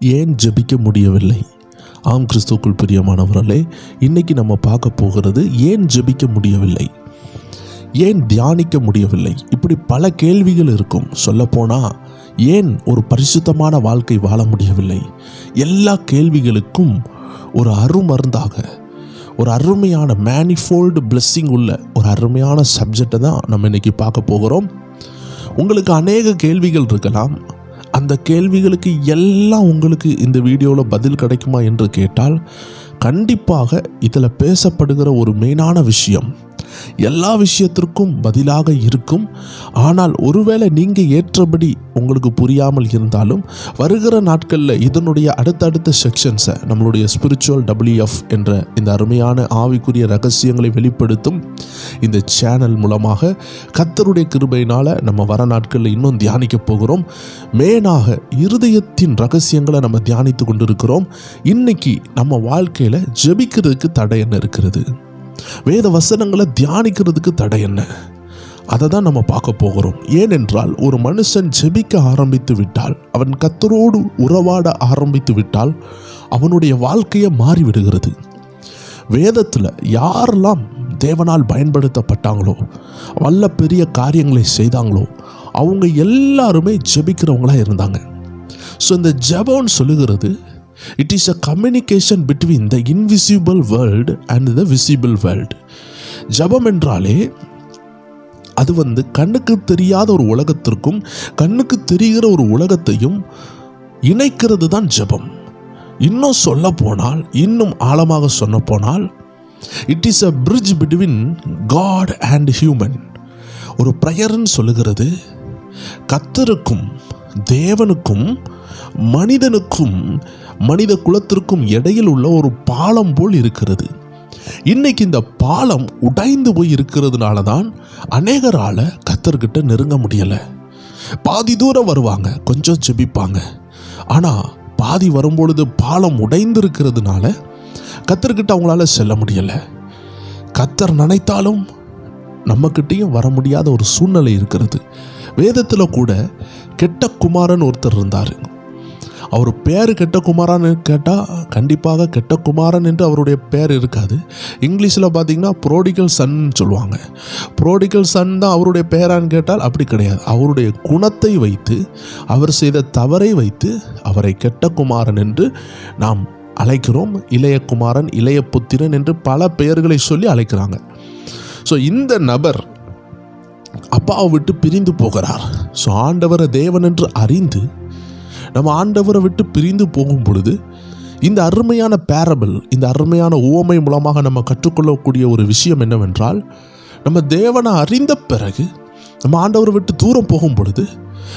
ஏன் ஜெபிக்க முடியவில்லை? ஆம் கிறிஸ்துக்குள் பிரியமானவர்களே இன்னைக்கு நம்ம பார்க்க போகிறது ஏன் ஜெபிக்க முடியவில்லை? ஏன் தியானிக்க முடியவில்லை? இப்படி பல கேள்விகள் இருக்கும். சொல்லப்போனால் ஏன் ஒரு பரிசுத்தமான வாழ்க்கை வாழ முடியவில்லை? எல்லா கேள்விகளுக்கும் ஒரு அருமருந்தாக ஒரு அருமையான மேனிஃபோல்டு blessing உள்ள ஒரு அருமையான சப்ஜெக்டை தான் நம்ம இன்னைக்கு பார்க்க போகிறோம். உங்களுக்கு அநேக கேள்விகள் இருக்கலாம். அந்த கேள்விகளுக்கு எல்லாம் உங்களுக்கு இந்த வீடியோவில் பதில் கிடைக்குமா என்று கேட்டால் கண்டிப்பாக இதில் பேசப்படுகிற ஒரு மெயினான விஷயம் எல்லா விஷயத்திற்கும் பதிலாக இருக்கும். ஆனால் ஒருவேளை நீங்கள் ஏற்றபடி உங்களுக்கு புரியாமல் இருந்தாலும் வருகிற நாட்களில் இதனுடைய அடுத்தடுத்த செக்ஷன்ஸை நம்மளுடைய ஸ்பிரிச்சுவல் டபிள்யூஎஃப் என்ற இந்த அருமையான ஆவிக்குரிய ரகசியங்களை வெளிப்படுத்தும் இந்த சேனல் மூலமாக கத்தருடைய கிருபையினால் நம்ம வர நாட்களில் இன்னும் தியானிக்க போகிறோம். மேனாக இருதயத்தின் ரகசியங்களை நம்ம தியானித்து கொண்டிருக்கிறோம். இன்னைக்கு நம்ம வாழ்க்கையில் ஜெபிக்கிறதுக்கு தடை என்ன இருக்கிறது? வேத வசனங்களை தியானிக்கிறதுக்கு தடை என்ன? அதை தான் நம்ம பார்க்க போகிறோம். ஏனென்றால் ஒரு மனுஷன் ஜெபிக்க ஆரம்பித்து விட்டால் அவன் கத்தரோடு உறவாட ஆரம்பித்து விட்டால் அவனுடைய வாழ்க்கையை மாறிவிடுகிறது. வேதத்தில் யாரெல்லாம் தேவனால் பயன்படுத்தப்பட்டாங்களோ வல்ல பெரிய காரியங்களை செய்தாங்களோ அவங்க எல்லாருமே ஜெபிக்கிறவங்களா இருந்தாங்க. ஸோ இந்த ஜபம்னு சொல்லுகிறது it is a communication between the invisible world and the visible world ஜெபம் என்றாலே அது வந்து கண்ணுக்கு தெரியாத ஒரு உலகத்திற்கும் கண்ணுக்கு தெரிகிற ஒரு உலகத்தையும் இணைக்கிறது தான் ஜெபம். இன்னும் சொல்ல போனால் இன்னும் ஆழமாக சொன்ன போனால் it is a bridge between God and human ஒரு ப்ரயர்ன்னு சொல்லுகிறது கத்தருக்கும் தேவனுக்கும் மனிதனுக்கும் மனித குலத்திற்கும் இடையில் உள்ள ஒரு பாலம் போல் இருக்கிறது. இன்னைக்கு இந்த பாலம் உடைந்து போய் இருக்கிறதுனால தான் அநேகரால் கத்தர்கிட்ட நெருங்க முடியலை. பாதி தூரம் வருவாங்க கொஞ்சம் ஜெபிப்பாங்க. ஆனால் பாதி வரும்பொழுது பாலம் உடைந்து இருக்கிறதுனால கத்தர்கிட்ட அவங்களால செல்ல முடியலை. கத்தர் நினைத்தாலும் நம்மக்கிட்டேயும் வர முடியாத ஒரு சூழ்நிலை இருக்கிறது. வேதத்தில் கூட கெட்ட குமாரன் ஒருத்தர் இருந்தார். அவர் பேர் கெட்ட குமாரான்னு கேட்டால் கண்டிப்பாக கெட்ட குமாரன் என்று அவருடைய பேர் இருக்காது. இங்கிலீஷில் பார்த்தீங்கன்னா புரோடிக்கல் சன் சொல்லுவாங்க. புரோடிக்கல் சன் தான் அவருடைய பேரான்னு கேட்டால் அப்படி கிடையாது. அவருடைய குணத்தை வைத்து அவர் செய்த தவறை வைத்து அவரை கெட்ட குமாரன் என்று நாம் அழைக்கிறோம். இளைய குமாரன் இளைய புத்திரன் என்று பல பெயர்களை சொல்லி அழைக்கிறாங்க. ஸோ இந்த நபர் அப்பாவை விட்டு பிரிந்து போகிறார். ஸோ ஆண்டவரை தேவன் என்று அறிந்து நம்ம ஆண்டவரை விட்டு பிரிந்து போகும் பொழுது இந்த அருமையான பேரபிள் இந்த அருமையான உவமை மூலமாக நம்ம கற்றுக்கொள்ளக்கூடிய ஒரு விஷயம் என்னவென்றால் நம்ம தேவனை அறிந்த பிறகு நம்ம ஆண்டவரை விட்டு தூரம் போகும் பொழுது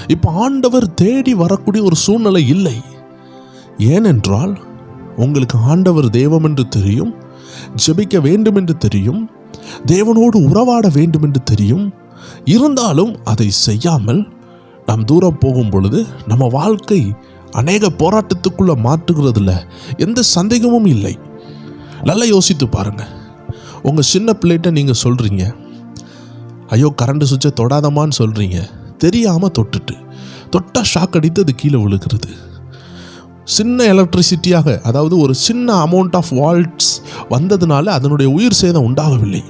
இப்போ ஆண்டவர் தேடி வரக்கூடிய ஒரு சூழ்நிலை இல்லை. ஏனென்றால் உங்களுக்கு ஆண்டவர் தெய்வம் என்று தெரியும் ஜெபிக்க வேண்டும் என்று தெரியும் தேவனோடு உறவாட வேண்டும் என்று தெரியும் இருந்தாலும் அதை செய்யாமல் நாம் தூரம் போகும் பொழுது நம்ம வாழ்க்கை அநேக போராட்டத்துக்குள்ளே மாற்றுகிறதுல எந்த சந்தேகமும் இல்லை. நல்லா யோசித்து பாருங்கள் உங்கள் சின்ன பிள்ளைகிட்ட நீங்கள் சொல்கிறீங்க ஐயோ கரண்ட் சுவிட்சை தொடாதமான்னு சொல்கிறீங்க தெரியாமல் தொட்டுட்டு. தொட்டால் ஷாக் அடித்து அது கீழே விழுகிறது. சின்ன எலக்ட்ரிசிட்டியாக அதாவது ஒரு சின்ன அமௌண்ட் ஆஃப் வால்ட்ஸ் வந்ததுனால அதனுடைய உயிர் சேதம் உண்டாகவில்லை.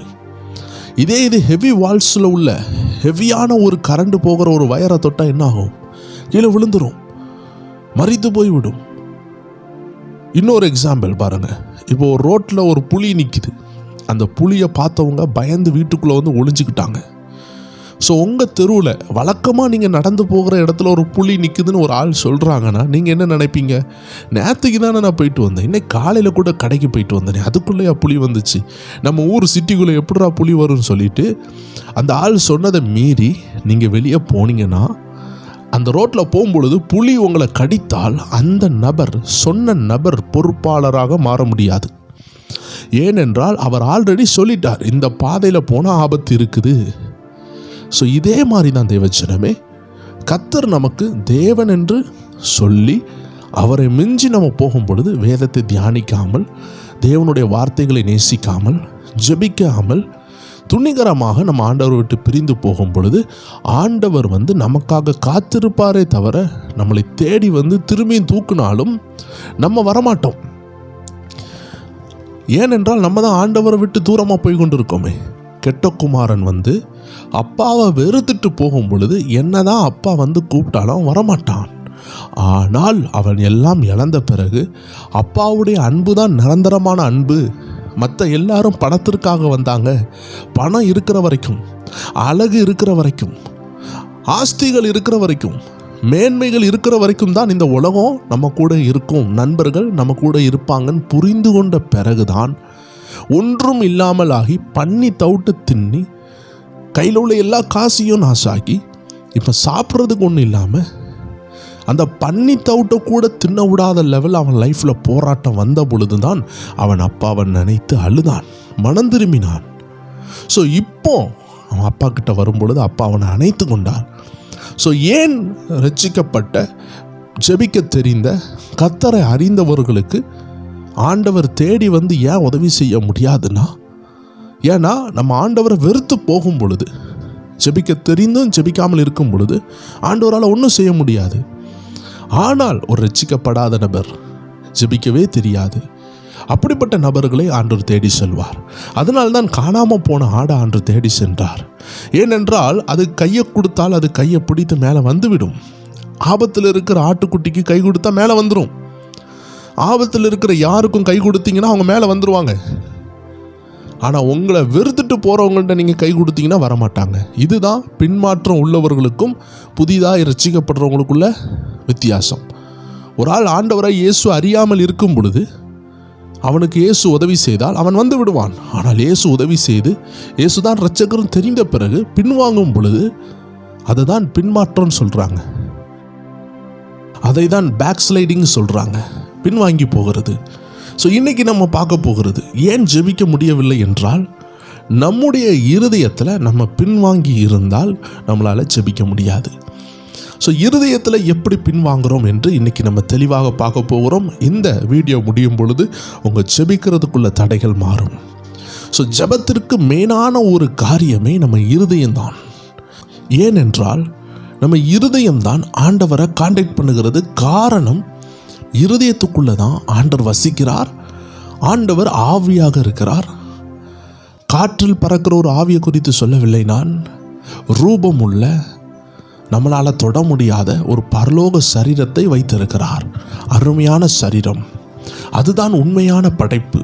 இதே இது ஹெவி வால்ட்ஸில் உள்ள ஹெவியான ஒரு கரண்ட் போகிற ஒரு வயரை தொட்டால் என்ன ஆகும் கீழே விழுந்துடும் மறித்து போய்விடும். இன்னொரு எக்ஸாம்பிள் பாருங்க. இப்போ ஒரு ரோட்டில் ஒரு புளி நிற்கிது அந்த புளியை பார்த்தவங்க பயந்து வீட்டுக்குள்ளே வந்து ஒளிஞ்சுக்கிட்டாங்க. ஸோ உங்கள் தெருவில் வழக்கமாக நீங்கள் நடந்து போகிற இடத்துல ஒரு புலி நிற்குதுன்னு ஒரு ஆள் சொல்கிறாங்கன்னா நீங்கள் என்ன நினைப்பீங்க? நேற்றுக்கு தானே நான் போயிட்டு வந்தேன். இன்னைக்கு காலையில் கூட கடைக்கு போயிட்டு வந்தேனே அதுக்குள்ளேயா புலி வந்துச்சு. நம்ம ஊர் சிட்டிக்குள்ளே எப்படிடா புலி வரும்னு சொல்லிட்டு அந்த ஆள் சொன்னதை மீறி நீங்கள் வெளியே போனீங்கன்னா அந்த ரோட்டில் போகும்பொழுது புலி உங்களை கடித்தால் அந்த நபர் சொன்ன நபர் பொறுப்பாளராக மாற முடியாது. ஏனென்றால் அவர் ஆல்ரெடி சொல்லிட்டார் இந்த பாதையில் போனால் ஆபத்து இருக்குது. ஸோ இதே மாதிரி தான் தேவச்சனமே. கத்தர் நமக்கு தேவன் என்று சொல்லி அவரை மிஞ்சி நம்ம போகும் பொழுது வேதத்தை தியானிக்காமல் தேவனுடைய வார்த்தைகளை நேசிக்காமல் ஜெபிக்காமல் துணிகரமாக நம்ம ஆண்டவரை விட்டு பிரிந்து போகும் பொழுது ஆண்டவர் வந்து நமக்காக காத்திருப்பாரே தவிர நம்மளை தேடி வந்து திரும்பியும் தூக்குனாலும் நம்ம வரமாட்டோம். ஏனென்றால் நம்ம தான் ஆண்டவரை விட்டு தூரமாக போய் கொண்டிருக்கோமே கெட்ட குமாரன் வந்து அப்பாவை வெறுத்துட்டு போகும் பொழுது என்னதான் அப்பா வந்து கூப்பிட்டாலும் வரமாட்டான். ஆனால் அவன் எல்லாம் இழந்த பிறகு அப்பாவுடைய அன்பு தான் நிரந்தரமான அன்பு. மற்ற எல்லாரும் பணத்திற்காக வந்தாங்க. பணம் இருக்கிற வரைக்கும் அழகு இருக்கிற வரைக்கும் ஆஸ்திகள் இருக்கிற வரைக்கும் மேன்மைகள் இருக்கிற வரைக்கும் தான் இந்த உலகம் நம்ம கூட இருக்கும். நண்பர்கள் நம்ம கூட இருப்பாங்கன்னு புரிந்து கொண்ட பிறகுதான் ஒன்றும் இல்லாமல் ஆகி பண்ணி தவிட்டு தின்னி கையில் உள்ள எல்லா காசையும் நாசாக்கி இப்போ சாப்பிட்றதுக்கு ஒன்றும் இல்லாமல் அந்த பன்னி தவிட்ட கூட தின்ன விடாத லெவல் அவன் லைஃப்பில் போராட்டம் வந்த பொழுது தான் அவன் அப்பாவை நினைத்து அழுதான் மனம் திரும்பினான். ஸோ இப்போ அவன் அப்பா கிட்ட வரும்பொழுது அப்பா அவனை அணைத்து கொண்டான் ஸோ ஏன் ரச்சிக்கப்பட்ட ஜெபிக்க தெரிந்த கத்தரை அறிந்தவர்களுக்கு ஆண்டவர் தேடி வந்து ஏன் உதவி செய்ய முடியாதுன்னா ஏன்னா நம்ம ஆண்டவரை வெறுத்து போகும் பொழுது ஜெபிக்க தெரிந்தும் ஜெபிக்காமல் இருக்கும் பொழுது ஆண்டவரால் ஒன்றும் செய்ய முடியாது. ஆனால் ஒரு ரட்சிக்கப்படாத நபர் ஜெபிக்கவே தெரியாது. அப்படிப்பட்ட நபர்களை ஆண்டவர் தேடி செல்வார். அதனால்தான் காணாமல் போன ஆடை ஆண்டு தேடி சென்றார். ஏனென்றால் அது கையை கொடுத்தால் அது கையை பிடித்து மேலே வந்துவிடும். ஆபத்தில் இருக்கிற ஆட்டுக்குட்டிக்கு கை கொடுத்தா மேலே வந்துடும் ஆபத்தில் இருக்கிற யாருக்கும் கை கொடுத்தீங்கன்னா அவங்க மேலே வந்துருவாங்க. ஆனால் உங்களை வெறுத்துட்டு போகிறவங்கள்ட்ட நீங்கள் கை கொடுத்தீங்கன்னா வரமாட்டாங்க. இதுதான் பின்மாற்றம் உள்ளவர்களுக்கும் புதிதாக ரசிக்கப்படுறவங்களுக்குள்ள வித்தியாசம். ஒரு ஆள் ஆண்டவரை இயேசு அறியாமல் இருக்கும் பொழுது அவனுக்கு இயேசு உதவி செய்தால் அவன் வந்து விடுவான். ஆனால் இயேசு உதவி செய்து இயேசு தான் ரட்சகரும் தெரிந்த பிறகு பின்வாங்கும் பொழுது அதை தான் பின்மாற்றம்னு சொல்கிறாங்க அதை தான் பேக் ஸ்லைடிங் சொல்கிறாங்க பின்வாங்கி போகிறது. ஸோ இன்றைக்கி நம்ம பார்க்க போகிறது ஏன் ஜெபிக்க முடியவில்லை என்றால் நம்முடைய இருதயத்தில் நம்ம பின்வாங்கி இருந்தால் நம்மளால் ஜெபிக்க முடியாது. ஸோ இருதயத்தில் எப்படி பின்வாங்குகிறோம் என்று இன்றைக்கி நம்ம தெளிவாக பார்க்க போகிறோம். இந்த வீடியோ முடியும் பொழுது உங்கள் ஜெபிக்கிறதுக்குள்ள தடைகள் மாறும். ஸோ ஜெபத்திற்கு மெயினான ஒரு காரியமே நம்ம இருதயம்தான். ஏனென்றால் நம்ம இருதயம்தான் ஆண்டவரை காண்டாக்ட் பண்ணுகிறது. காரணம் இருதயத்துக்குள்ளே தான் ஆண்டவர் வசிக்கிறார். ஆண்டவர் ஆவியாக இருக்கிறார். காற்றில் பறக்கிற ஒரு ஆவியை குறித்து சொல்லவில்லை நான். ரூபம் உள்ள நம்மளால் தொட முடியாத ஒரு பரலோக சரீரத்தை வைத்திருக்கிறார். அருமையான சரீரம். அதுதான் உண்மையான படைப்பு.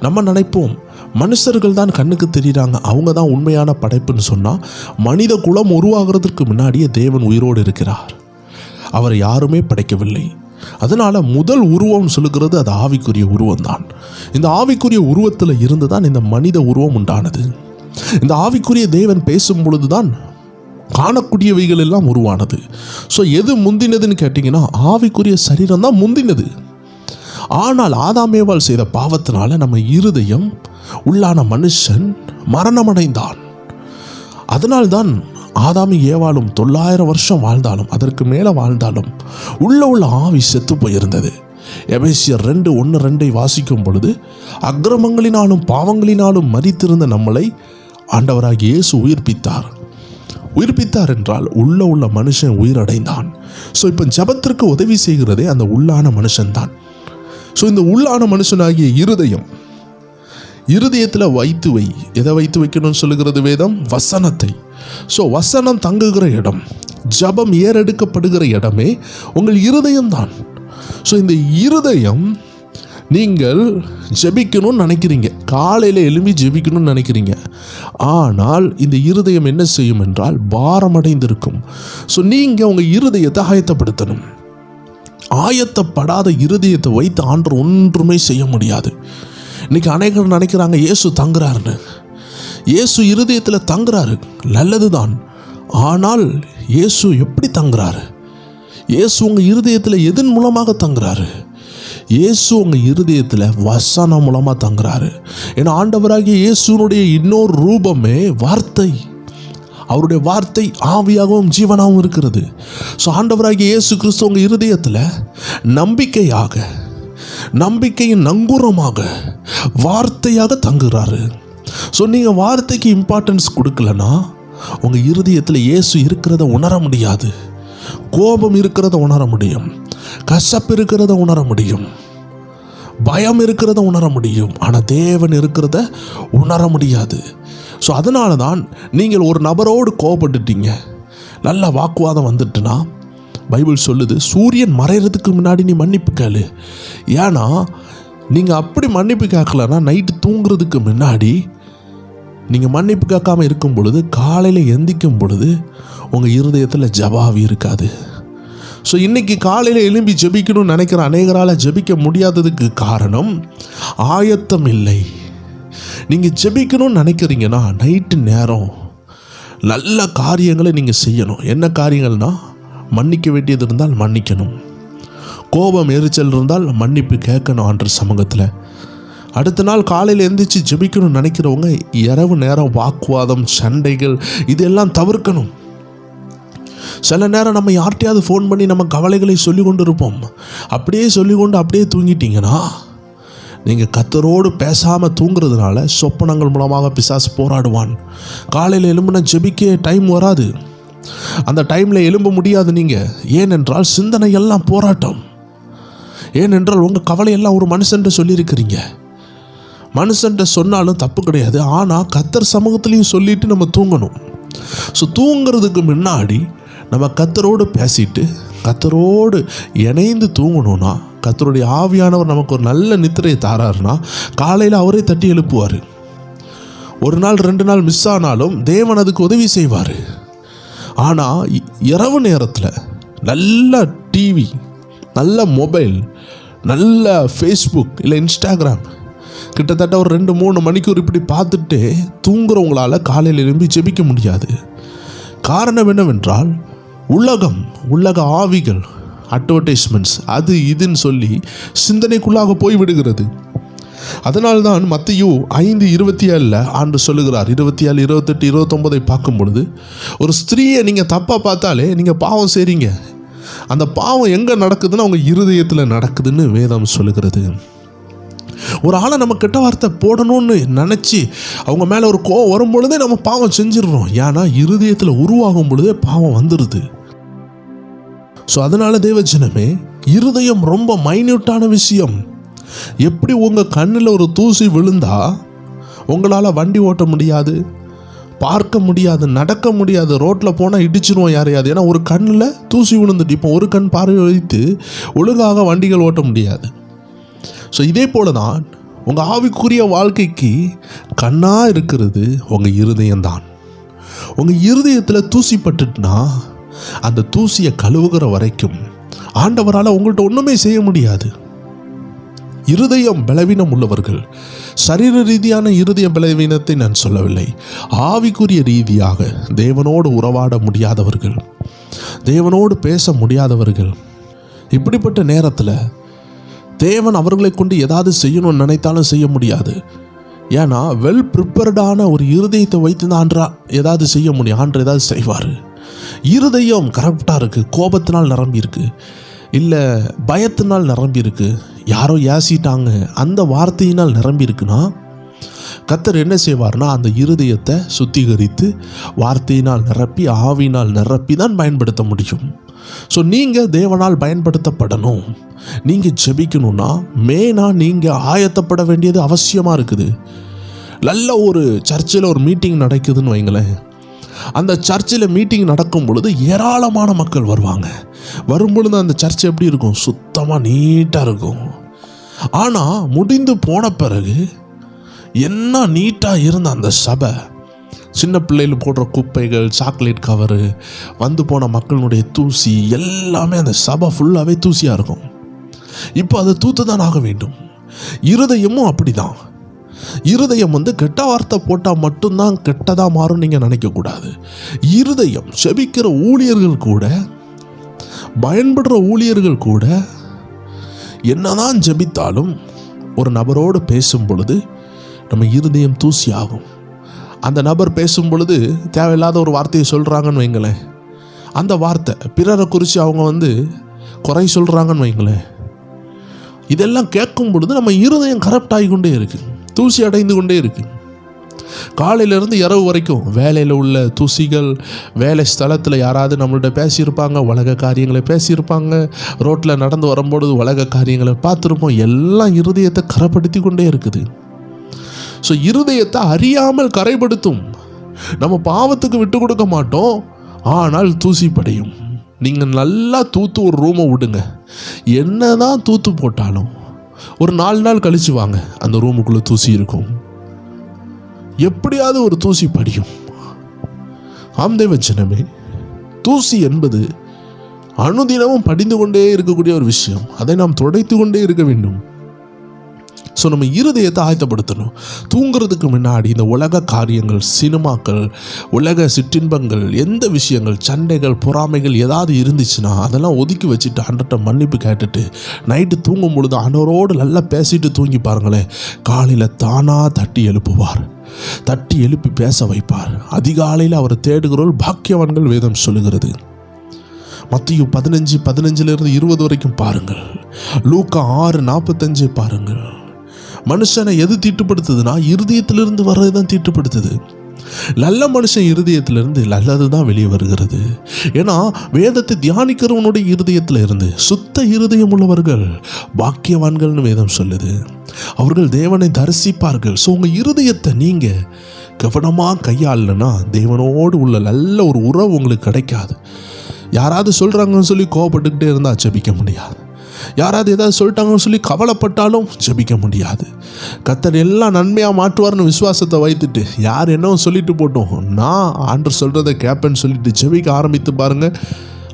நம்ம நினைப்போம் மனுஷர்கள் தான் கண்ணுக்கு தெரியுறாங்க. அவங்க தான் உண்மையான படைப்புன்னு சொன்னால் மனித குலம் உருவாகிறதுக்கு முன்னாடியே தேவன் உயிரோடு இருக்கிறார். அவர் யாருமே படைக்கவில்லை. அதனால் முதல் உருவம் சொல்லுகிறது அது ஆவிக்குரிய உருவம் தான் இந்த ஆவிக்குரிய உருவத்தில் இருந்து தான் இந்த மனித உருவம் உண்டானது. இந்த ஆவிக்குரிய தேவன் பேசும் பொழுது தான் காணக்கூடியவைகள் எல்லாம் உருவானது. ஸோ எது முந்தினதுன்னு கேட்டிங்கன்னா ஆவிக்குரிய சரீரம் தான் முந்தினது. ஆனால் ஆதாமேவால் செய்த பாவத்தினால நம்ம இருதயம் உள்ளான மனுஷன் மரணமடைந்தான். அதனால்தான் ஆதாமி ஏவாலும் தொள்ளாயிரம் வருஷம் வாழ்ந்தாலும் அதற்கு மேலே வாழ்ந்தாலும் உள்ள உள்ள ஆவி செத்து போயிருந்தது. எபேசியர் ரெண்டு ஒன்று ரெண்டை வாசிக்கும் பொழுது அக்கிரமங்களினாலும் பாவங்களினாலும் மறித்திருந்த நம்மளை ஆண்டவராக இயேசு உயிர்ப்பித்தார். உயிர்ப்பித்தார் என்றால் உள்ள உள்ள மனுஷன் உயிரடைந்தான். ஸோ இப்போ ஜபத்திற்கு உதவி செய்கிறதே அந்த உள்ளான மனுஷன்தான். ஸோ இந்த உள்ளான மனுஷனாகிய இருதயம் இருதயத்தில் வைத்து வை. எதை வைத்து வைக்கணும்னு சொல்லுகிறது வேதம்? வசனத்தை. ஸோ வசனம் தங்குகிற இடம் ஜபம் ஏறெடுக்கப்படுகிற இடமே உங்கள் இருதயம்தான். ஸோ இந்த இருதயம் நீங்கள் ஜெபிக்கணும்னு நினைக்கிறீங்க. காலையில் எழும்பி ஜெபிக்கணும்னு நினைக்கிறீங்க. ஆனால் இந்த இருதயம் என்ன செய்யும் என்றால் பாரமடைந்திருக்கும். ஸோ நீங்கள் உங்கள் இருதயத்தை ஆயத்தப்படுத்தணும். ஆயத்தப்படாத இருதயத்தை வைத்து ஆண்டு ஒன்றுமே செய்ய முடியாது. இன்னைக்கு அநேகர் நினைக்கிறாங்க இயேசு தங்குறாருன்னு. இயேசு இருதயத்தில் தங்குறாரு. நல்லது தான் ஆனால் இயேசு எப்படி தங்குறாரு? இயேசு உங்கள் இருதயத்தில் எதன் மூலமாக தங்குறாரு? இயேசு உங்கள் இருதயத்தில் வசனம் மூலமாக தங்குறாரு. ஏன்னா ஆண்டவராகிய இயேசுனுடைய இன்னொரு ரூபமே வார்த்தை. அவருடைய வார்த்தை ஆவியாகவும் ஜீவனாகவும் இருக்கிறது. ஸோ ஆண்டவராகிய இயேசு கிறிஸ்து உங்கள் இருதயத்தில் நம்பிக்கையாக நம்பிக்கையின் நங்கூரமாக வார்த்தையாக தங்குகிறாரு. ஸோ நீங்கள் வார்த்தைக்கு இம்பார்ட்டன்ஸ் கொடுக்கலனா உங்கள் இருதயத்தில் இயேசு இருக்கிறத உணர முடியாது. கோபம் இருக்கிறத உணர முடியும். கசப்பு இருக்கிறத உணர முடியும். பயம் இருக்கிறத உணர முடியும். ஆனால் தேவன் இருக்கிறத உணர முடியாது. ஸோ அதனால தான் நீங்கள் ஒரு நபரோடு கோபப்பட்டுட்டீங்க. நல்ல வாக்குவாதம் வந்துட்டுனா பைபிள் சொல்லுது சூரியன் மறைகிறதுக்கு முன்னாடி நீ மன்னிப்பு கேளு. ஏன்னா நீங்கள் அப்படி மன்னிப்பு கேட்கலன்னா நைட்டு தூங்குறதுக்கு முன்னாடி நீங்கள் மன்னிப்பு கேட்காம இருக்கும் பொழுது காலையில் எந்திக்கும் பொழுது உங்கள் இருதயத்தில் ஜபாவி இருக்காது. ஸோ இன்றைக்கி காலையில் எழும்பி ஜெபிக்கணும்னு நினைக்கிற அநேகரால் ஜெபிக்க முடியாததுக்கு காரணம் ஆயத்தம் இல்லை. நீங்கள் ஜெபிக்கணும்னு நினைக்கிறீங்கன்னா நைட்டு நேரம் நல்ல காரியங்களை நீங்கள் செய்யணும். என்ன காரியங்கள்னா மன்னிக்க வேண்டியது இருந்தால் மன்னிக்கணும். கோபம் எரிச்சல் இருந்தால் மன்னிப்பு கேட்கணும் ஆண்டு சமூகத்தில். அடுத்த நாள் காலையில் எந்திரிச்சு ஜெபிக்கணும்னு நினைக்கிறவங்க இரவு நேரம் வாக்குவாதம் சண்டைகள் இதெல்லாம் தவிர்க்கணும். சில நேரம் நம்ம யார்கிட்டையாவது ஃபோன் பண்ணி நம்ம கவலைகளை சொல்லி கொண்டு இருப்போம் அப்படியே சொல்லி கொண்டு அப்படியே தூங்கிட்டீங்கன்னா நீங்கள் கத்தரோடு பேசாமல் தூங்குறதுனால சொப்பனங்கள் மூலமாக பிசாசு போராடுவான். காலையில் எலும்புன ஜெபிக்க டைம் வராது. அந்த டைமில் எழும்ப முடியாது நீங்கள் ஏனென்றால் சிந்தனை எல்லாம் போராட்டம். ஏனென்றால் உங்கள் கவலையெல்லாம் ஒரு மனுஷன்ட்ட சொல்லியிருக்கிறீங்க. மனுஷன்ட்ட சொன்னாலும் தப்பு கிடையாது. ஆனால் கத்தர் சமூகத்துலேயும் சொல்லிட்டு நம்ம தூங்கணும். ஸோ தூங்குறதுக்கு முன்னாடி நம்ம கத்தரோடு பேசிட்டு கத்தரோடு இணைந்து தூங்கணும்னா கத்தருடைய ஆவியானவர் நமக்கு ஒரு நல்ல நித்திரையை தாராருன்னா காலையில் அவரே தட்டி எழுப்புவார். ஒரு நாள் ரெண்டு நாள் மிஸ் ஆனாலும் தேவன் அதுக்கு உதவி செய்வார். ஆனால் இ- இரவு நேரத்தில் நல்ல டிவி நல்ல மொபைல் நல்ல ஃபேஸ்புக் இல்லை இன்ஸ்டாகிராம் கிட்டத்தட்ட ஒரு ரெண்டு மூணு மணிக்கூர் இப்படி பார்த்துட்டு தூங்குறவங்களால காலையில் எழும்பி ஜெபிக்க முடியாது. காரணம் என்னவென்றால் உலகம் உலக ஆவிகள் அட்வர்டைஸ்மெண்ட்ஸ் அது இதுன்னு சொல்லி சிந்தனைக்குள்ளாக போய் விடுகிறது அதனால்தான் மத்தையு ஐந்து இருபத்தி ஏழில் ஆண்டு சொல்லுகிறார். இருபத்தி ஏழு இருபத்தெட்டு இருபத்தொம்போதை பார்க்கும் பொழுது ஒரு ஸ்திரீயை நீங்கள் தப்பாக பார்த்தாலே நீங்கள் பாவம் செய்கிறீங்க அந்த பாவம் எங்கே நடக்குதுன்னு அவங்க இருதயத்தில் நடக்குதுன்னு வேதம் சொல்லுகிறது. ஒரு ஆளை நம்ம கெட்ட வார்த்தை போடணும்னு நினச்சி அவங்க மேலே ஒரு கோவம் வரும் பொழுதே நம்ம பாவம் செஞ்சிடுறோம். ஏன்னா இருதயத்தில் உருவாகும் பொழுதே பாவம் வந்துடுது ஸோ அதனால் தேவஜனமே இருதயம் ரொம்ப மைன்யூட்டான விஷயம். எப்படி உங்கள் கண்ணில் ஒரு தூசி விழுந்தா உங்களால் வண்டி ஓட்ட முடியாது? பார்க்க முடியாது நடக்க முடியாது ரோட்டில் போனால் இடிச்சிருவோம் யாரையாவது. ஏன்னா ஒரு கண்ணில் தூசி விழுந்துட்டு இப்போ ஒரு கண் பார்வை வைத்து ஒழுங்காக வண்டிகள் ஓட்ட முடியாது. ஸோ இதே போல தான் உங்கள் ஆவிக்குரிய வாழ்க்கைக்கு கண்ணாக இருக்கிறது உங்கள் இருதயம்தான். உங்கள் இருதயத்தில் தூசி பட்டுட்டுனா அந்த தூசியை கழுவுகிற வரைக்கும் ஆண்டவரால் உங்கள்கிட்ட ஒன்றுமே செய்ய முடியாது. இருதயம் பலவீனம் உள்ளவர்கள். சரீர ரீதியான இருதய பலவீனத்தை நான் சொல்லவில்லை. ஆவிக்குரிய ரீதியாக தேவனோடு உறவாட முடியாதவர்கள். தேவனோடு பேச முடியாதவர்கள். இப்படிப்பட்ட நேரத்தில் தேவன் அவர்களை கொண்டு ஏதாவது செய்யணும்னு நினைத்தாலும் செய்ய முடியாது. ஏன்னா வெல் ப்ரிப்பேர்டான ஒரு இருதயத்தை வைத்து தான் ஆன்றா ஏதாவது செய்ய முடியும். ஆண்டு ஏதாவது செய்வார். இருதயம் கரெக்டாக இருக்குது கோபத்தினால் நிரம்பி இல்லை பயத்தினால் நிரம்பி யாரோ ஏசிட்டாங்க. அந்த வார்த்தையினால் நிரம்பி இருக்குன்னா கத்தர் என்ன செய்வார்னா அந்த இருதயத்தை சுத்திகரித்து வார்த்தையினால் நிரப்பி ஆவினால் நிரப்பி தான் பயன்படுத்த முடியும். ஸோ நீங்கள் தேவனால் பயன்படுத்தப்படணும். நீங்கள் ஜெபிக்கணும்னா மெயினாக நீங்கள் ஆயத்தப்பட வேண்டியது அவசியமாக இருக்குது. நல்ல ஒரு சர்ச்சில் ஒரு மீட்டிங் நடக்குதுன்னு வைங்களேன். அந்த சர்ச்சில் மீட்டிங் நடக்கும் பொழுது ஏராளமான மக்கள் வருவாங்க. வரும் பொழுது அந்த சர்ச் எப்படி இருக்கும்? சுத்தமாக நீட்டாக இருக்கும். ஆனால் முடிந்து போன பிறகு என்ன நீட்டாக இருந்த அந்த சபை? சின்ன பிள்ளைகள் போடுற குப்பைகள் சாக்லேட் கவரு வந்து போன மக்களுடைய தூசி எல்லாமே அந்த சபை ஃபுல்லாகவே தூசியாக இருக்கும். இப்போ அதை தூத்து தான் ஆக வேண்டும். இருதயமும் அப்படிதான். இருதயம் வந்து கெட்ட வார்த்தை போட்டால் மட்டும்தான் கெட்டதாக மாறும் நீங்கள் நினைக்கக்கூடாது. இருதயம் செபிக்கிற ஊழியர்கள் கூட பயன்படுற ஊழியர்கள் கூட என்னதான் ஜெபித்தாலும் ஒரு நபரோடு பேசும் பொழுது நம்ம இருதயம் தூசி ஆகும். அந்த நபர் பேசும் பொழுது தேவையில்லாத ஒரு வார்த்தையை சொல்கிறாங்கன்னு வைங்களேன். அந்த வார்த்தை பிறரை குறித்து அவங்க வந்து குறை சொல்கிறாங்கன்னு வைங்களேன். இதெல்லாம் கேட்கும் பொழுது நம்ம இருதயம் கரப்ட் ஆகி கொண்டே தூசி அடைந்து கொண்டே இருக்கு. காலையிலேருந்து இரவு வரைக்கும் வேலையில் உள்ள தூசிகள் வேலை ஸ்தலத்தில் யாராவது நம்மள்ட்ட பேசியிருப்பாங்க உலக காரியங்களை பேசியிருப்பாங்க ரோட்டில் நடந்து வரும்பொழுது உலக காரியங்களை பார்த்துருப்போம். எல்லாம் இருதயத்தை கரைப்படுத்தி கொண்டே இருக்குது. ஸோ இருதயத்தை அறியாமல் கரைப்படுத்தும். நம்ம பாவத்துக்கு விட்டு கொடுக்க மாட்டோம். ஆனால் தூசி படையும். நீங்கள் நல்லா தூத்து ஒரு ரூமை விடுங்க. என்ன தான் தூத்து போட்டாலும் ஒரு நாலு நாள் கழிச்சு வாங்க. அந்த ரூமுக்குள்ளே தூசி இருக்கும். எப்படியாவது ஒரு தூசி படியும். ஆம்தேவ தேவச்சனமே தூசி என்பது அனுதினமும் படிந்து கொண்டே இருக்கக்கூடிய ஒரு விஷயம். அதை நாம் துடைத்து கொண்டே இருக்க வேண்டும். ஸோ நம்ம இருதயத்தை ஆயத்தப்படுத்தணும். தூங்குறதுக்கு முன்னாடி இந்த உலக காரியங்கள் சினிமாக்கள் உலக சிற்றின்பங்கள் எந்த விஷயங்கள் சண்டைகள் பொறாமைகள் ஏதாவது இருந்துச்சுன்னா அதெல்லாம் ஒதுக்கி வச்சுட்டு ஆண்டர்கிட்ட மன்னிப்பு கேட்டுட்டு நைட்டு தூங்கும் பொழுது ஆண்டவரோடு நல்லா பேசிட்டு தூங்கி பாருங்களேன். காலையில் தானாக தட்டி எழுப்புவார். தட்டி எழுப்பி பேச வைப்பார். அதிகாலையில் அவரை தேடுகிறோர் பாக்கியவான்கள் வேதம் சொல்லுகிறது. மத்திய பதினஞ்சு பதினஞ்சிலிருந்து இருபது வரைக்கும் பாருங்கள். லூக்கா ஆறு நாற்பத்தஞ்சு பாருங்கள். மனுஷனை எது தீட்டுப்படுத்துதுன்னா இருதயத்திலிருந்து வர்றது தான் தீட்டுப்படுத்துது. நல்ல மனுஷன் இருதயத்திலிருந்து நல்லது தான் வெளியே வருகிறது. ஏன்னா வேதத்தை தியானிக்கிறவனுடைய இருதயத்தில் இருந்து சுத்த இருதயம் உள்ளவர்கள் பாக்கியவான்கள்னு வேதம் சொல்லுது. அவர்கள் தேவனை தரிசிப்பார்கள். ஸோ உங்கள் இருதயத்தை நீங்கள் கவனமாக கையாளனா தேவனோடு உள்ள நல்ல ஒரு உறவு உங்களுக்கு கிடைக்காது. யாராவது சொல்கிறாங்கன்னு சொல்லி கோவப்பட்டுக்கிட்டே இருந்தால் ஜெபிக்க முடியாது. யாராவது ஏதாவது சொல்லிட்டாங்கன்னு சொல்லி கவலைப்பட்டாலும் ஜெபிக்க முடியாது. கத்தர் எல்லாம் நன்மையாக மாற்றுவார்னு விசுவாசத்தை வைத்துட்டு யார் என்னவோ சொல்லிட்டு போட்டோம். நான் ஆண்டர் சொல்கிறத கேட்பேன்னு சொல்லிட்டு ஜெபிக்க ஆரம்பித்து பாருங்கள்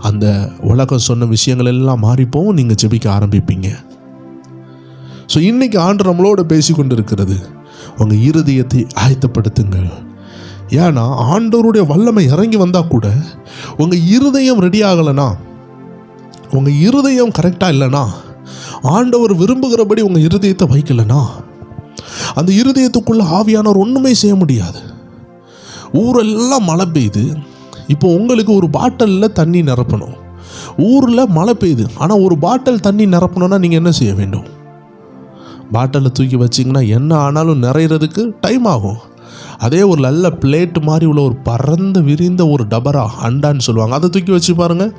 அந்த உலகம் சொன்ன விஷயங்கள் எல்லாம் மாறிப்போம் நீங்கள் ஜெபிக்க ஆரம்பிப்பீங்க. ஸோ இன்றைக்கி ஆண்டு நம்மளோட பேசி கொண்டு இருக்கிறது உங்கள் இருதயத்தை ஆயத்தப்படுத்துங்கள். ஏன்னா ஆண்டவருடைய வல்லமை இறங்கி வந்தால் கூட உங்கள் இருதயம் ரெடி ஆகலைன்னா உங்கள் இருதயம் கரெக்டாக இல்லைன்னா ஆண்டவர் விரும்புகிறபடி உங்கள் இருதயத்தை வைக்கலைன்னா அந்த இருதயத்துக்குள்ளே ஆவியானவர் ஒன்றுமே செய்ய முடியாது. ஊரெல்லாம் மழை பெய்யுது. இப்போ உங்களுக்கு ஒரு பாட்டிலில் தண்ணி நிரப்பணும். ஊரில் மழை பெய்யுது. ஆனால் ஒரு பாட்டில் தண்ணி நிரப்பணும்னா நீங்கள் என்ன செய்ய வேண்டும்? பாட்டிலை தூக்கி வச்சிங்கன்னா என்ன ஆனாலும் நிறையிறதுக்கு டைம் ஆகும். அதே ஒரு நல்ல பிளேட் மாதிரி உள்ள ஒரு பறந்த விரிந்த ஒரு டபரா அண்டான்னு சொல்லுவாங்க. அதை தூக்கி வச்சு பாருங்கள்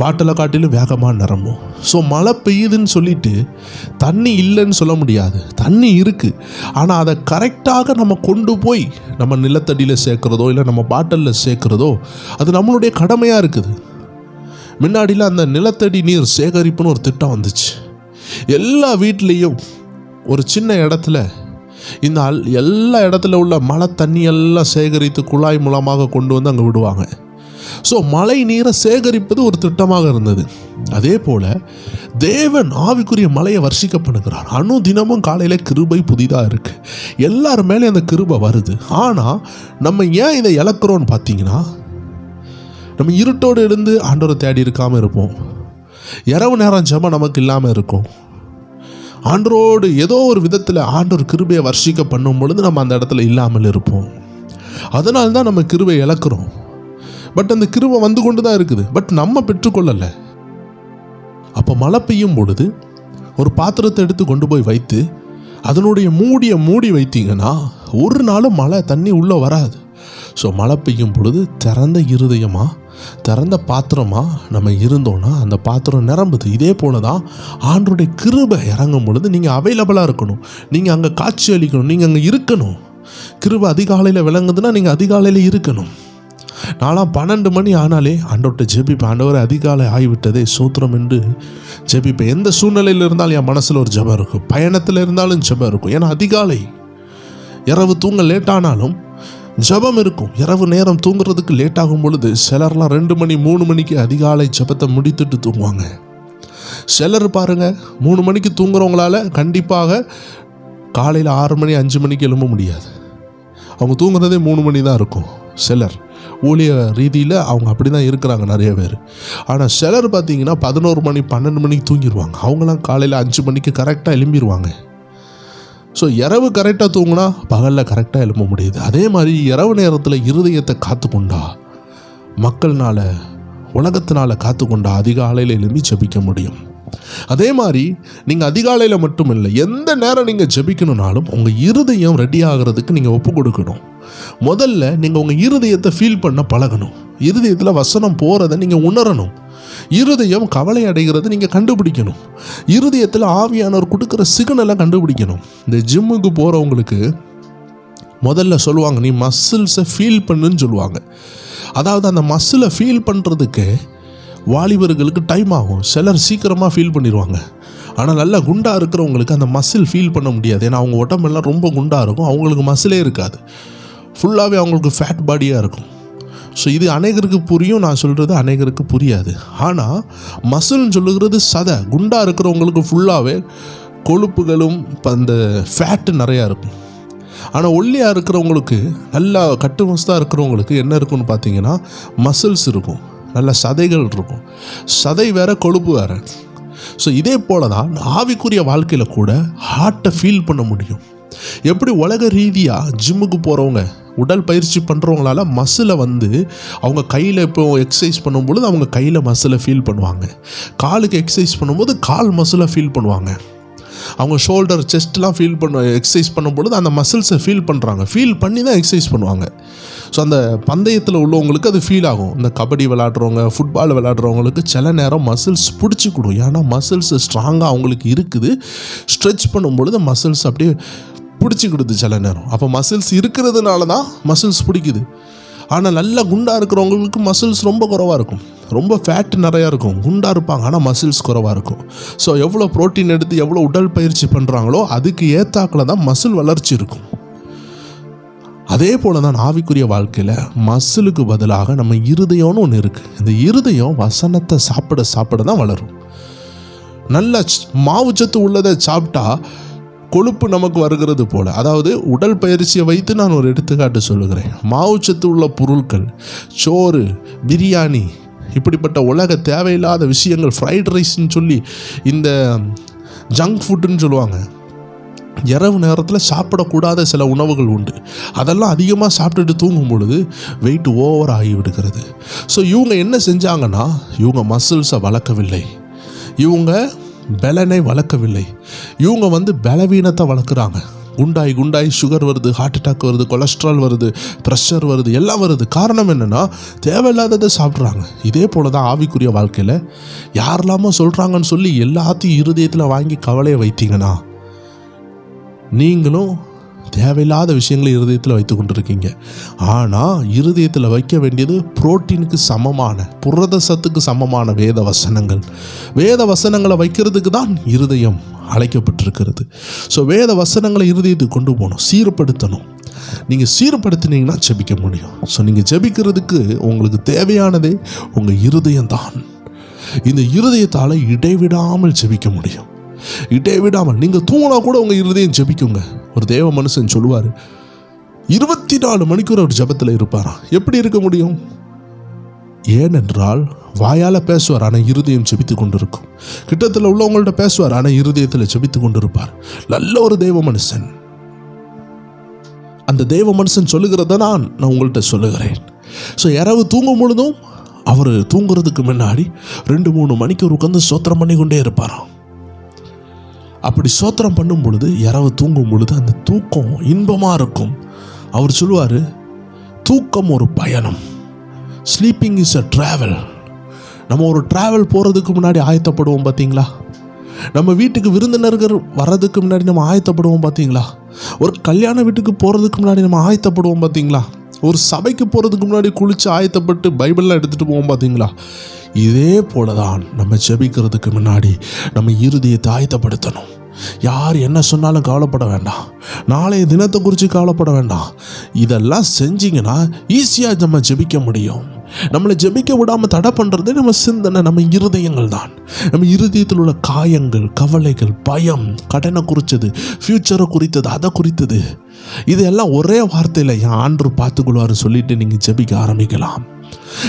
பாட்டிலை காட்டிலும் வேகமாக நிரம்பும். ஸோ மழை பெய்யுதுன்னு சொல்லிட்டு தண்ணி இல்லைன்னு சொல்ல முடியாது. தண்ணி இருக்குது ஆனால் அதை கரெக்டாக நம்ம கொண்டு போய் நம்ம நிலத்தடியில் சேர்க்குறதோ இல்லை நம்ம பாட்டிலில் சேர்க்குறதோ அது நம்மளுடைய கடமையாக இருக்குது. முன்னாடியில் அந்த நிலத்தடி நீர் சேகரிப்புன்னு ஒரு திட்டம் வந்துச்சு. எல்லா வீட்லேயும் ஒரு சின்ன இடத்துல இந்த அல் எல்லா இடத்துல உள்ள மழை தண்ணியெல்லாம் சேகரித்து குழாய் மூலமாக கொண்டு வந்து அங்கே விடுவாங்க. ஸோ மழை நீரை சேகரிப்பது ஒரு திட்டமாக இருந்தது. அதே போல தேவன் ஆவிக்குரிய மலையை வர்ஷிக்க பண்ணுகிறார் அணு தினமும் காலையில் கிருபை புதிதாக இருக்கு. எல்லார் மேலே அந்த கிருபை வருது. ஆனால் நம்ம ஏன் இதை இழக்கிறோன்னு பார்த்தீங்கன்னா நம்ம இருட்டோடு இருந்து ஆண்டவரை தேடி இருக்காமல் இருப்போம். இரவு நேரம் ஜெபம் நமக்கு இல்லாமல் இருக்கும். ஆண்டரோடு ஏதோ ஒரு விதத்தில் ஆண்டோர் கிருபையை வர்ஷிக்க பண்ணும் பொழுது நம்ம அந்த இடத்துல இல்லாமல் இருப்போம். அதனால தான் நம்ம கிருபை இழக்கிறோம். பட் அந்த கிருபை வந்து கொண்டு தான் இருக்குது. பட் நம்ம பெற்றுக்கொள்ளலை. அப்போ மழை பெய்யும் பொழுது ஒரு பாத்திரத்தை எடுத்து கொண்டு போய் வைத்து அதனுடைய மூடியை மூடி வைத்தீங்கன்னா ஒரு நாளும் மழை தண்ணி உள்ளே வராது. ஸோ மழை பெய்யும் பொழுது திறந்த இருதயமாக திறந்த பாத்திரமா நம்ம இருந்தோம்னா அந்த பாத்திரம் நிரம்புது. இதே போல தான் ஆண்டுடைய கிருபை இறங்கும் பொழுது நீங்கள் அவைலபிளாக இருக்கணும். நீங்கள் அங்கே காட்சி அளிக்கணும். நீங்கள் அங்கே இருக்கணும். கிருபை அதிகாலையில் விளங்குதுன்னா நீங்கள் அதிகாலையில் இருக்கணும். நாலாம் பன்னெண்டு மணி ஆனாலே ஆண்டவர்கிட்ட ஜெபிப்பேன் ஆண்டவர் அதிகாலை ஆகிவிட்டதே சூத்திரம் என்று ஜெபிப்பேன் எந்த சூழ்நிலையில் இருந்தாலும் என் மனசில் ஒரு ஜெபம் இருக்கும். பயணத்தில் இருந்தாலும் ஜெபம் இருக்கும். ஏன்னா அதிகாலை இரவு தூங்க லேட்டானாலும் ஜபம் ஜெபம் இருக்கும். இரவு நேரம் தூங்குறதுக்கு லேட் ஆகும் பொழுது சிலர்லாம் ரெண்டு மணி மூணு மணிக்கு அதிகாலை ஜெபத்தை முடித்துட்டு தூங்குவாங்க. சிலர் பாருங்கள் மூணு மணிக்கு தூங்குறவங்களால கண்டிப்பாக காலையில் ஆறு மணி அஞ்சு மணிக்கு எழும்ப முடியாது. அவங்க தூங்குறதே மூணு மணி தான் இருக்கும் சிலர். ஊழிய ரீதியில் அவங்க அப்படி தான் இருக்கிறாங்க நிறைய பேர். ஆனால் சிலர் பார்த்தீங்கன்னா பதினோரு மணி பன்னெண்டு மணிக்கு தூங்கிடுவாங்க அவங்களாம் காலையில் அஞ்சு மணிக்கு கரெக்டாக எழும்பிடுவாங்க ஸோ இரவு கரெக்டாக தூங்கினா பகலில் கரெக்டாக எழும்ப முடியுது. அதே மாதிரி இரவு நேரத்தில் இருதயத்தை காத்துக்கொண்டா மக்கள்னால உலகத்தினால அதிக அதிகாலையில் எழும்பி ஜெபிக்க முடியும். அதே மாதிரி நீங்கள் அதிகாலையில் மட்டும் இல்லை எந்த நேரம் நீங்கள் ஜெபிக்கணும்னாலும் உங்கள் இருதயம் ரெடி ஆகிறதுக்கு நீங்கள் ஒப்பு கொடுக்கணும். முதல்ல நீங்கள் உங்கள் இருதயத்தை ஃபீல் பண்ண பழகணும். இருதயத்தில் வசனம் போகிறத நீங்கள் உணரணும். இருதயம் கவலை அடைகிறத நீங்கள் கண்டுபிடிக்கணும். இருதயத்தில் ஆவியானவர் கொடுக்குற சிக்னலை கண்டுபிடிக்கணும். இந்த ஜிம்முக்கு போகிறவங்களுக்கு முதல்ல சொல்லுவாங்க நீ மசில்ஸை ஃபீல் பண்ணுன்னு சொல்லுவாங்க. அதாவது அந்த மசிலை ஃபீல் பண்ணுறதுக்கு வாலிபர்களுக்கு டைம் ஆகும். சிலர் சீக்கிரமாக ஃபீல் பண்ணிடுவாங்க ஆனால் நல்லா குண்டாக இருக்கிறவங்களுக்கு அந்த மசில் ஃபீல் பண்ண முடியாது. ஏன்னா அவங்க உடம்பெல்லாம் ரொம்ப குண்டாக இருக்கும். அவங்களுக்கு மசிலே இருக்காது. ஃபுல்லாகவே அவங்களுக்கு ஃபேட் பாடியாக இருக்கும். ஸோ இது அநேகருக்கு புரியும். நான் சொல்கிறது அநேகருக்கு புரியாது. ஆனால் மசில்னு சொல்லுகிறது சதை. குண்டாக இருக்கிறவங்களுக்கு ஃபுல்லாகவே கொழுப்புகளும் அந்த ஃபேட்டு நிறையா இருக்கும். ஆனால் ஒல்லியாக இருக்கிறவங்களுக்கு நல்லா கட்டுமஸ்தாக இருக்கிறவங்களுக்கு என்ன இருக்குன்னு பார்த்தீங்கன்னா மசில்ஸ் இருக்கும். நல்ல சதைகள் இருக்கும். சதை வேற கொழுப்பு வேற. ஸோ இதே போல தான் ஆவிக்குரிய வாழ்க்கையில் கூட ஹார்ட்டை ஃபீல் பண்ண முடியும். எப்படி உலக ரீதியாக ஜிம்முக்கு போகிறவங்க உடல் பயிற்சி பண்ணுறவங்களால மசிலை வந்து அவங்க கையில் இப்போ எக்ஸசைஸ் பண்ணும்பொழுது அவங்க கையில் மசிலை ஃபீல் பண்ணுவாங்க. காலுக்கு எக்ஸசைஸ் பண்ணும்போது கால் மசிலை ஃபீல் பண்ணுவாங்க. அவங்க ஷோல்டர் செஸ்ட்லாம் ஃபீல் பண்ண எக்ஸசைஸ் பண்ணும்பொழுது அந்த மசில்ஸை ஃபீல் பண்ணுறாங்க ஃபீல் பண்ணி தான் எக்ஸசைஸ் பண்ணுவாங்க. ஸோ அந்த பந்தயத்தில் உள்ளவங்களுக்கு அது ஃபீல் ஆகும். இந்த கபடி விளாடுறவங்க ஃபுட்பால் விளாடுறவங்களுக்கு சில நேரம் மசில்ஸ் பிடிச்சிக்கிடும் ஏன்னா மசில்ஸ் ஸ்ட்ராங்காக அவங்களுக்கு இருக்குது. ஸ்ட்ரெச் பண்ணும்பொழுது மசில்ஸ் அப்படியே பிடிச்சிக்கிடுது சில நேரம். அப்போ மசில்ஸ் இருக்கிறதுனால தான் மசில்ஸ் பிடிக்குது. ஆனால் நல்லா குண்டாக இருக்கிறவங்களுக்கு மசில்ஸ் ரொம்ப குறவாக இருக்கும். ரொம்ப ஃபேட் நிறையா இருக்கும் குண்டாக இருப்பாங்க ஆனால் மசில்ஸ் குறவாக இருக்கும். ஸோ எவ்வளோ ப்ரோட்டீன் எடுத்து எவ்வளோ உடல் பயிற்சி பண்ணுறாங்களோ அதுக்கு ஏத்தாக்கில் தான் மசில் வளர்ச்சி இருக்கும். அதே போல தான் ஆவிக்குரிய வாழ்க்கையில் மசிலுக்கு பதிலாக நம்ம இருதயம்னு ஒன்று இருக்குது இந்த இருதயம் வசனத்தை சாப்பிட சாப்பிட தான் வளரும். நல்ல மாவுச்சத்து உள்ளதை சாப்பிட்டா கொழுப்பு நமக்கு வருகிறது போல். அதாவது உடல் பயிற்சியை வைத்து நான் ஒரு எடுத்துக்காட்டு சொல்லுகிறேன். மாவுச்சத்து உள்ள பொருட்கள் சோறு பிரியாணி இப்படிப்பட்ட உலக தேவையில்லாத விஷயங்கள் ஃப்ரைட் ரைஸ்ன்னு சொல்லி இந்த ஜங்க் ஃபுட்டுன்னு சொல்லுவாங்க. இரவு நேரத்தில் சாப்பிடக்கூடாத சில உணவுகள் உண்டு. அதெல்லாம் அதிகமாக சாப்பிட்டுட்டு தூங்கும் பொழுது வெயிட் ஓவர் ஆகி விடுகிறது. ஸோ இவங்க என்ன செஞ்சாங்கன்னா இவங்க மசில்ஸை வளர்க்கவில்லை. இவங்க பலனை வளர்க்கவில்லை. இவங்க வந்து பலவீனத்தை வளர்க்குறாங்க. குண்டாய் குண்டாய் சுகர் வருது ஹார்ட் அட்டாக் வருது கொலஸ்ட்ரால் வருது ப்ரெஷர் வருது எல்லாம் வருது. காரணம் என்னென்னா தேவையில்லாததை சாப்பிட்றாங்க. இதே போல தான் ஆவிக்குரிய வாழ்க்கையில் யாரெல்லாமோ சொல்கிறாங்கன்னு சொல்லி எல்லாத்தையும் இருதயத்தில் வாங்கி கவலையை வைத்தீங்கன்னா நீங்களும் தேவையில்லாத விஷயங்களை இருதயத்தில் வைத்து கொண்டிருக்கீங்க ஆனால் இருதயத்தில் வைக்க வேண்டியது புரோட்டீனுக்கு சமமான புரத சத்துக்கு சமமான வேத வசனங்கள். வேத வசனங்களை வைக்கிறதுக்கு தான் இருதயம் அழைக்கப்பட்டிருக்கிறது. ஸோ வேத வசனங்களை இருதயத்துக்கு கொண்டு போகணும் சீர்படுத்தணும். நீங்கள் சீர்படுத்தினீங்கன்னா ஜெபிக்க முடியும். ஸோ நீங்கள் ஜெபிக்கிறதுக்கு உங்களுக்கு தேவையானதே உங்கள் இருதயம் தான் இந்த இருதயத்தால் இடைவிடாமல் ஜெபிக்க முடியும். இடைவிடாமல் நீங்கள் தூங்கினா கூட உங்கள் இருதயம் ஜெபிக்குங்க. ஒரு தேவ மனுஷன் சொல்லுவார் இருபத்தி நாலு மணிக்கூர் அவர் ஜெபத்தில் இருப்பாராம் எப்படி இருக்க முடியும்? ஏனென்றால் வாயால் பேசுவார் ஆனால் இருதயம் ஜெபித்து கொண்டிருக்கும். கிட்டத்தில் உள்ளவங்கள்ட்ட பேசுவார் ஆனால் இருதயத்தில் ஜெபித்து கொண்டிருப்பார். நல்ல ஒரு தெய்வ மனுஷன். அந்த தெய்வ மனுஷன் சொல்லுகிறத நான் நான் உங்கள்கிட்ட சொல்லுகிறேன். ஸோ இரவு தூங்கும் பொழுதும் அவர் தூங்குறதுக்கு முன்னாடி ரெண்டு மூணு மணிக்கு உட்காந்து சோத்திரம் பண்ணி கொண்டே இருப்பாராம். அப்படி சோத்திரம் பண்ணும் பொழுது இரவு தூங்கும் பொழுது அந்த தூக்கம் இன்பமாக இருக்கும். அவர் சொல்லுவார் தூக்கம் ஒரு பயணம். ஸ்லீப்பிங் இஸ் அ ட்ராவல் நம்ம ஒரு ட்ராவல் போகிறதுக்கு முன்னாடி ஆயத்தப்படுவோம் பார்த்தீங்களா நம்ம வீட்டுக்கு விருந்தினர்கள் வர்றதுக்கு முன்னாடி நம்ம ஆயத்தப்படுவோம் பார்த்தீங்களா ஒரு கல்யாண வீட்டுக்கு போகிறதுக்கு முன்னாடி நம்ம ஆயத்தப்படுவோம் பார்த்தீங்களா ஒரு சபைக்கு போகிறதுக்கு முன்னாடி குளித்து ஆயத்தப்பட்டு பைபிள்லாம் எடுத்துகிட்டு போவோம் பார்த்தீங்களா இதே போல தான் நம்ம ஜெபிக்கிறதுக்கு முன்னாடி நம்ம இருதயத்தை ஆயத்தப்படுத்தணும். யார் என்ன சொன்னாலும் கவலைப்பட வேண்டாம். நாளைய தினத்தை குறித்து கவலைப்பட வேண்டாம். இதெல்லாம் செஞ்சிங்கன்னா ஈஸியாக நம்ம ஜெபிக்க முடியும். நம்மளை ஜெபிக்க விடாமல் தடை பண்ணுறது நம்ம சிந்தனை நம்ம இருதயங்கள் தான். நம்ம இருதயத்தில் உள்ள காயங்கள் கவலைகள் பயம் கடனை குறித்தது ஃப்யூச்சரை குறித்தது அதை குறித்தது. இதெல்லாம் ஒரே வார்த்தையில் என் ஆண்டு பார்த்துக்கொள்வாருன்னு சொல்லிட்டு நீங்கள் ஜெபிக்க ஆரம்பிக்கலாம்.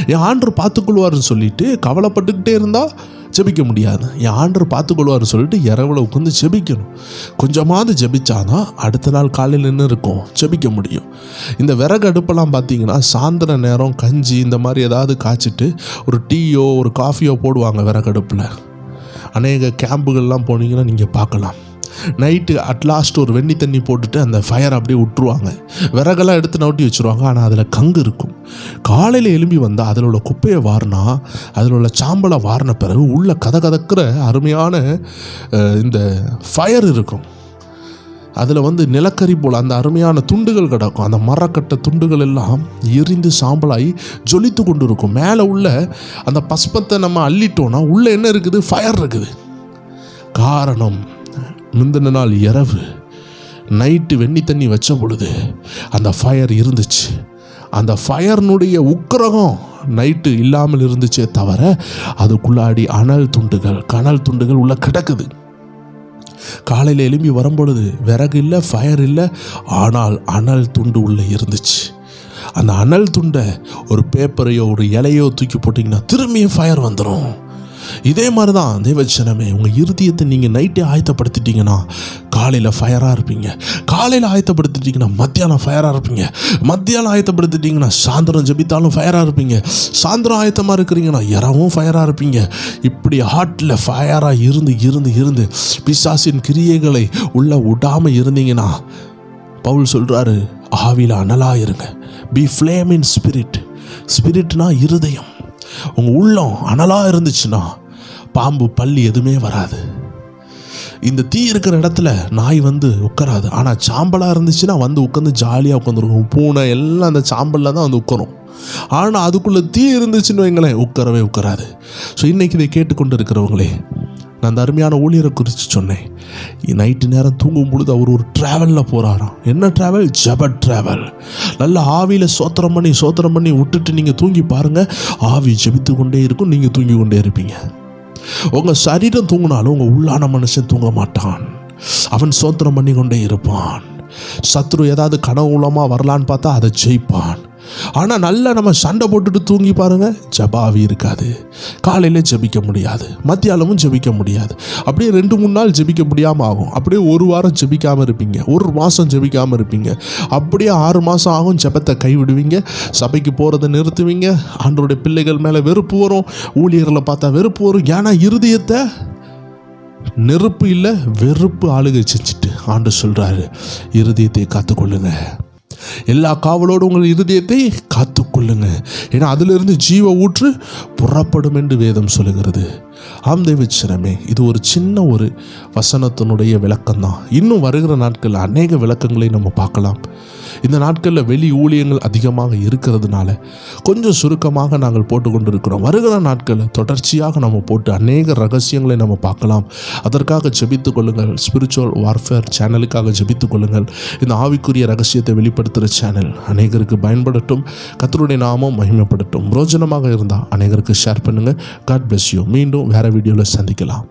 என் ஆண்டு பார்த்துக்கொள்வாருன்னு சொல்லிட்டு கவலைப்பட்டுக்கிட்டே இருந்தால் ஜெபிக்க முடியாது. என் ஆண்டர் பார்த்துக்கொள்வார்னு சொல்லிட்டு இரவுல உட்காந்து ஜெபிக்கணும். கொஞ்சமாவது ஜெபிச்சாதான் அடுத்த நாள் காலையில் நின்று இருக்கும்? ஜெபிக்க முடியும். இந்த விறகு அடுப்பெல்லாம் பார்த்தீங்கன்னா சாயந்தர நேரம் கஞ்சி இந்த மாதிரி ஏதாவது காய்ச்சிட்டு ஒரு டீயோ ஒரு காஃபியோ போடுவாங்க விறகு அடுப்பில். அநேக கேம்புகள்லாம் போனீங்கன்னா நீங்கள் பார்க்கலாம். நைட்டு அட்லாஸ்ட் ஒரு வெண்ணி தண்ணி போட்டுட்டு அந்த ஃபயர் அப்படியே விட்டுருவாங்க விறகெல்லாம் எடுத்து நவுட்டி வச்சுருவாங்க. ஆனால் அதில் கங்கு இருக்கும். காலையில் எலும்பி வந்தால் அதில் உள்ள குப்பையை வாரினா அதில் உள்ள சாம்பலை வாரின பிறகு உள்ள கதை கதக்கிற அருமையான இந்த ஃபயர் இருக்கும். அதில் வந்து நிலக்கரி போல் அந்த அருமையான துண்டுகள் கிடக்கும். அந்த மரக்கட்ட துண்டுகள் எல்லாம் எரிந்து சாம்பலாகி ஜொலித்து கொண்டு இருக்கும் மேலே உள்ள அந்த பஸ்பத்தை நம்ம அள்ளிட்டோம்னா உள்ளே என்ன இருக்குது? ஃபயர் இருக்குது. காரணம் முந்தின நாள் இரவு. நைட்டு வெண்ணி தண்ணி வச்ச பொழுது அந்த ஃபயர் இருந்துச்சு. அந்த ஃபயர்னுடைய உக்கிரகம் நைட்டு இல்லாமல் இருந்துச்சே தவிர அதுக்குள்ளாடி அனல் துண்டுகள் கனல் துண்டுகள் உள்ள கிடக்குது. காலையில் எலும்பி வரும்பொழுது விறகு இல்லை ஃபயர் இல்லை ஆனால் அனல் துண்டு உள்ளே இருந்துச்சு. அந்த அனல் துண்டை ஒரு பேப்பரையோ ஒரு இலையோ தூக்கி போட்டிங்கன்னா திரும்பியும் ஃபயர் வந்துடும் இதே மாதிரி தான் தேவச்சனமே உங்கள் இருதயத்தை நீங்கள் நைட்டே ஆயத்தப்படுத்திட்டீங்கன்னா காலையில் ஃபயராக இருப்பீங்க. காலையில் ஆயத்தப்படுத்திட்டீங்கன்னா மத்தியானம் ஃபயராக இருப்பீங்க. மத்தியானம் ஆயத்தப்படுத்திட்டீங்கன்னா சாயந்தரம் ஜபித்தாலும் ஃபயராக இருப்பீங்க. சாயந்தரம் ஆயத்தமாக இருக்கிறீங்கன்னா இரவும் ஃபயராக இருப்பீங்க. இப்படி ஹார்ட்டில் ஃபயராக இருந்து இருந்து இருந்து பிசாசின் கிரியைகளை உள்ளே விடாமல் இருந்தீங்கன்னா பவுல் சொல்கிறாரு ஆவியில் அனலாக இருங்க பி ஃப்ளேம் இன் ஸ்பிரிட் ஸ்பிரிட்னா இருதயம். உங்கள் உள்ளம் அனலாக இருந்துச்சுன்னா பாம்பு பள்ளி எதுவுமே வராது. இந்த தீ இருக்கிற இடத்துல நாய் வந்து உட்காராது. ஆனால் சாம்பலாக இருந்துச்சுன்னா வந்து உட்காந்து ஜாலியாக உட்காந்துருக்கும் பூனை எல்லாம் அந்த சாம்பலில் தான் வந்து உட்காரும். ஆனால் அதுக்குள்ளே தீ இருந்துச்சுன்னு வைங்களேன் உட்காரவே உட்காராது. ஸோ இன்றைக்கி இதை கேட்டுக்கொண்டு இருக்கிறவங்களே நான் அந்த அருமையான ஊழியரை குறித்து சொன்னேன். நைட்டு நேரம் தூங்கும் பொழுது அவர் ஒரு ட்ராவலில் போகிறாராம் என்ன ட்ராவல் ஜப ட்ராவல் நல்ல ஆவியில் சோத்திரம் பண்ணி சோத்திரம் பண்ணி விட்டுட்டு நீங்கள் தூங்கி பாருங்கள் ஆவி ஜெபித்து கொண்டே இருக்கும் நீங்கள் தூங்கி கொண்டே இருப்பீங்க. உங்கள் சரீரம் தூங்கினாலும் உங்கள் உள்ளான மனுஷன் தூங்க மாட்டான். அவன் சோத்திரம் பண்ணி கொண்டே இருப்பான். சத்ரு ஏதாவது கனவுலமாக வரலான்னு பார்த்தா அதை ஜெயிப்பான். ஆனால் நல்லா நம்ம சண்டை போட்டுட்டு தூங்கி பாருங்கள் ஜபாவி இருக்காது. காலையில் ஜெபிக்க முடியாது. மத்தியானமும் ஜெபிக்க முடியாது. அப்படியே ரெண்டு மூணு நாள் ஜெபிக்க முடியாமல் ஆகும். அப்படியே ஒரு வாரம் ஜெபிக்காமல் இருப்பீங்க. ஒரு மாதம் ஜெபிக்காமல் இருப்பீங்க. அப்படியே ஆறு மாதம் ஆகும் ஜெபத்தை கைவிடுவீங்க. சபைக்கு போகிறத நிறுத்துவீங்க. ஆண்டோடைய பிள்ளைகள் மேலே வெறுப்பு வரும். ஊழியர்களை பார்த்தா வெறுப்பு வரும். ஏன்னா இருதயத்தை நெருப்பு இல்லை வெறுப்பு ஆளுகை செஞ்சுட்டு ஆண்டு சொல்கிறாரு இருதயத்தை காத்துக்கொள்ளுங்க. எல்லா காவலோடு உங்கள் இருதயத்தை காத்துக்கொள்ளுங்க ஏன்னா அதிலிருந்து ஜீவ ஊற்று புறப்படும் என்று வேதம் சொல்லுகிறது. ஆம் தெய்வச்சனமே இது ஒரு சின்ன ஒரு வசனத்தினுடைய விளக்கம்தான். இன்னும் வருகிற நாட்களில் அநேக விளக்கங்களை நம்ம பார்க்கலாம். இந்த நாட்களில் வெளி ஊழியங்கள் அதிகமாக இருக்கிறதுனால கொஞ்சம் சுருக்கமாக நாங்கள் போட்டுக்கொண்டு இருக்கிறோம் வருகிற நாட்களில் தொடர்ச்சியாக நம்ம போட்டு அநேக ரகசியங்களை நம்ம பார்க்கலாம். அதற்காக ஜெபித்துக் கொள்ளுங்கள். ஸ்பிரிச்சுவல் வார்ஃபேர் சேனலுக்காக ஜெபித்துக் கொள்ளுங்கள். இந்த ஆவிக்குரிய ரகசியத்தை வெளிப்படுத்துகிற சேனல் அநேகருக்கு பயன்படட்டும். கத்தருடைய நாமம் மகிமைப்படட்டும். பிரோஜனமாக இருந்தால் அநேகருக்கு ஷேர் பண்ணுங்கள் காட் பிளஸ் யூ மீண்டும் வேறு வீடியோவில் சந்திக்கலாம்.